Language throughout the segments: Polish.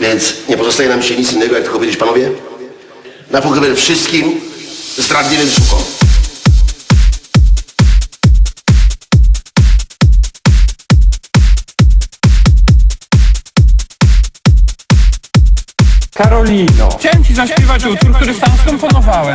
Więc nie pozostaje nam się nic innego, jak tylko powiedzieć, panowie, na pogrzeb wszystkim zdradliwym sukom. Karolino. Chciałem ci zaśpiewać utwór, który sam skomponowałem.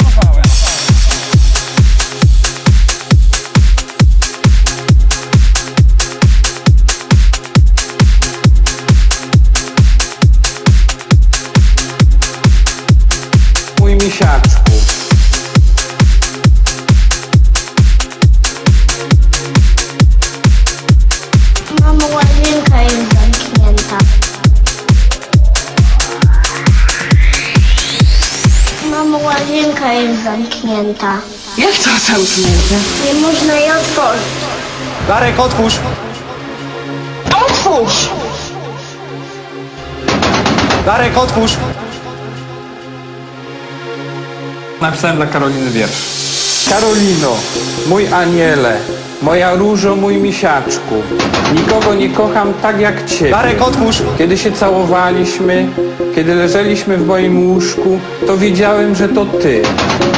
Łazienka jest zamknięta. Jak to zamknięte? Nie można jej otworzyć. Darek, otwórz. Otwórz! Darek, otwórz. Napisałem dla Karoliny wiersz. Karolino, mój aniele, moja różo, mój misiaczku, nikogo nie kocham tak jak ciebie. Darek, otwórz. Kiedy się całowaliśmy, kiedy leżeliśmy w moim łóżku, to wiedziałem, że to ty.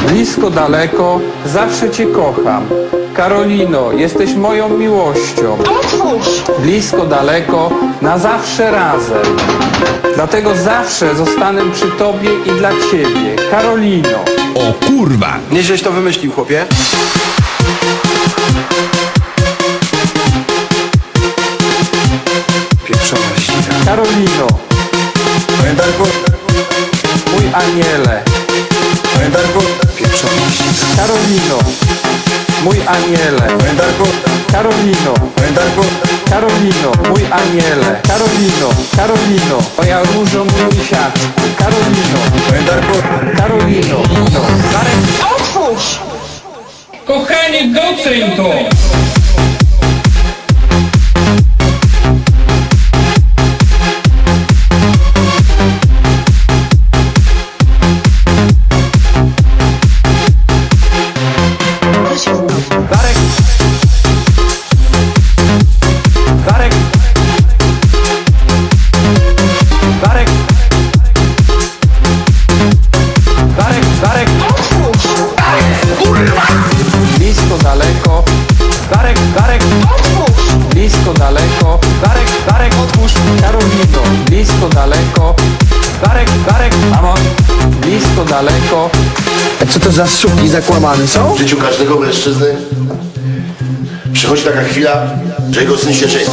Blisko, daleko, zawsze cię kocham. Karolino, jesteś moją miłością. Otwórz! Blisko, daleko, na zawsze razem. Dlatego zawsze zostanę przy tobie i dla ciebie. Karolino. O kurwa! Nieźleś to wymyślił, chłopie. Pieprzona ścina. Karolino. Mój aniele. Pieprzona ścina. Karolino. Mój aniele. Karolino. Karolino. Mój aniele. Karolino. Karolino. Moja różo, mój misiaczku. Karolino. Karolino. Kochanie, doceń to! Karolino, blisko, daleko. Darek, Darek, mamo. Blisko, daleko. Co to za suki zakłamane są? W życiu każdego mężczyzny przychodzi taka chwila, że jego syn się żeni.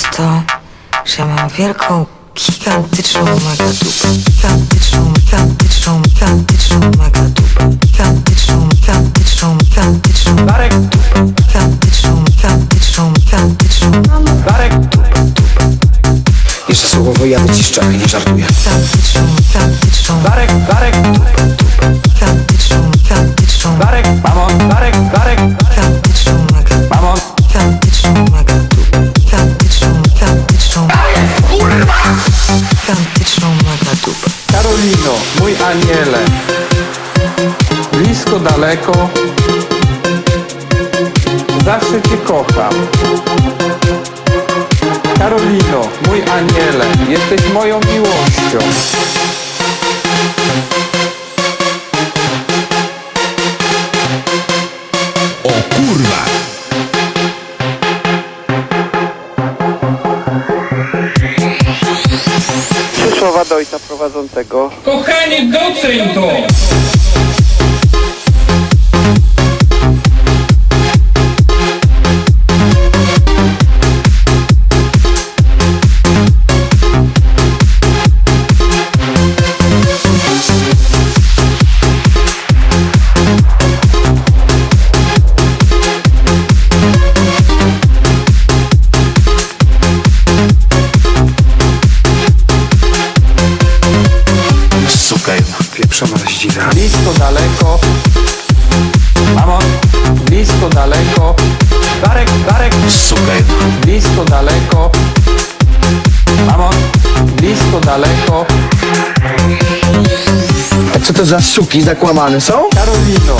Jest to, że ja mam wielką, gigantyczną mega dupę. Gigantyczną, gigantyczną, gigantyczną mega dupę. Gigantyczną, gigantyczną, gigantyczną Darek, gigantyczną, gigantyczną, gigantyczną Darek, Jeszcze słowo jadę ci nie żartuję. gigantyczną, gigantyczną Darek, Darek, gigantyczną, Blisko, daleko. Zawsze cię kocham. Karolino, mój aniele, jesteś moją miłością. O kurwa! Trzy słowa do ojca prowadzącego. Kochanie, doceń to! To za suki zakłamane są? Karolino,